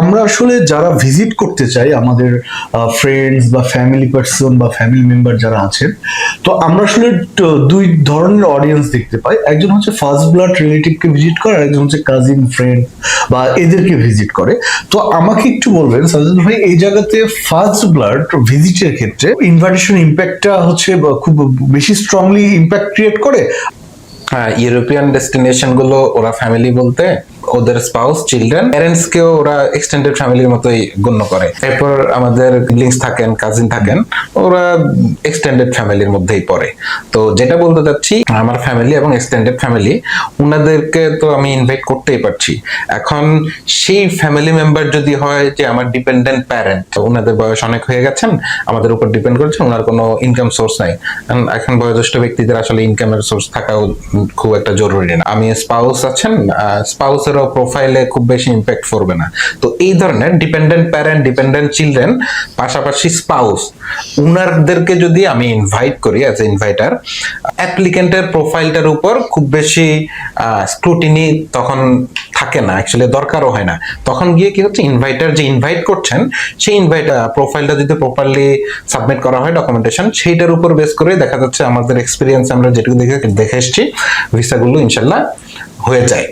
আমরা আসলে যারা ভিজিট করতে চাই আমাদের ফ্রেন্ডস বা ফ্যামিলি পার্সন বা ফ্যামিলি মেম্বার যারা আছেন, তো আমরা আসলে দুই ধরনের অডিয়েন্স দেখতে পাই। একজন হচ্ছে ফার্স্ট ব্লাড রিলেটিভকে ভিজিট করে আর একজন হচ্ছে কাজিন ফ্রেন্ড বা এদেরকে ভিজিট করে। তো আমাকে একটু বলবেন, সাজাদ ভাই, এই জায়গাতে ফার্স্ট ব্লাড ভিজিটের ক্ষেত্রে ইনভাইটেশন ইম্প্যাক্টটা হচ্ছে খুব বেশি স্ট্রংলি ইম্প্যাক্ট ক্রিয়েট করে? হ্যাঁ ইউরোপিয়ান ডেস্টিনেশনগুলো ওরা ফ্যামিলি বলতে ওদের স্পাউস চিলড্রেন প্যারেন্টস কেও ওরা এক্সটেন্ডেড ফ্যামিলির মতোই গণ্য করে। এরপর আমাদের সিবলিংস থাকেন কাজিন থাকেন, ওরা এক্সটেন্ডেড ফ্যামিলির মধ্যেই পড়ে। তো যেটা বলতে চাচ্ছি, আমার ফ্যামিলি এবং এক্সটেন্ডেড ফ্যামিলি ওনাদেরকে তো আমি ইনভাইট করতেই পারছি। এখন সেই ফ্যামিলি মেম্বার যদি হয় যে আমার ডিপেন্ডেন্ট প্যারেন্ট ওনাদের বয়স অনেক হয়ে গেছেন, আমাদের উপর ডিপেন্ড করছে ওনার কোনো ইনকাম সোর্স নাই। এখন বয়োজ্যেষ্ঠ ব্যক্তিদের আসলে ইনকামের সোর্স থাকাও খুব একটা জরুরি না। আমি স্পাউস আছেন স্পাউসেরও প্রোফাইলে খুব বেশি ইম্প্যাক্ট পড়বে না। তো এই ধরনের ডিপেন্ডেন্ট প্যারেন্ট ডিপেন্ডেন্ট চিলড্রেন পাশাপাশি স্পাউস উনারদেরকে যদি আমি ইনভাইট করি অ্যাজ এ ইনভাইটার অ্যাপ্লিকেন্টের প্রোফাইলটার উপর খুব বেশি স্ক্রুটিনি তখন থাকে না অ্যাকচুয়ালি দরকারও হয় না। তখন গিয়ে কি হচ্ছে ইনভাইটার যে ইনভাইট করছেন, সেই ইনভাইট প্রোফাইলটা যদি প্রপারলি সাবমিট করা হয় ডকুমেন্টেশন সেইটার উপর বেস করে দেখা যাচ্ছে আমাদের এক্সপিরিয়েন্স আমরা যেটুকু দেখে দেখে এসেছি ভিসাগুলো ইনশাল্লাহ হয়ে যায়।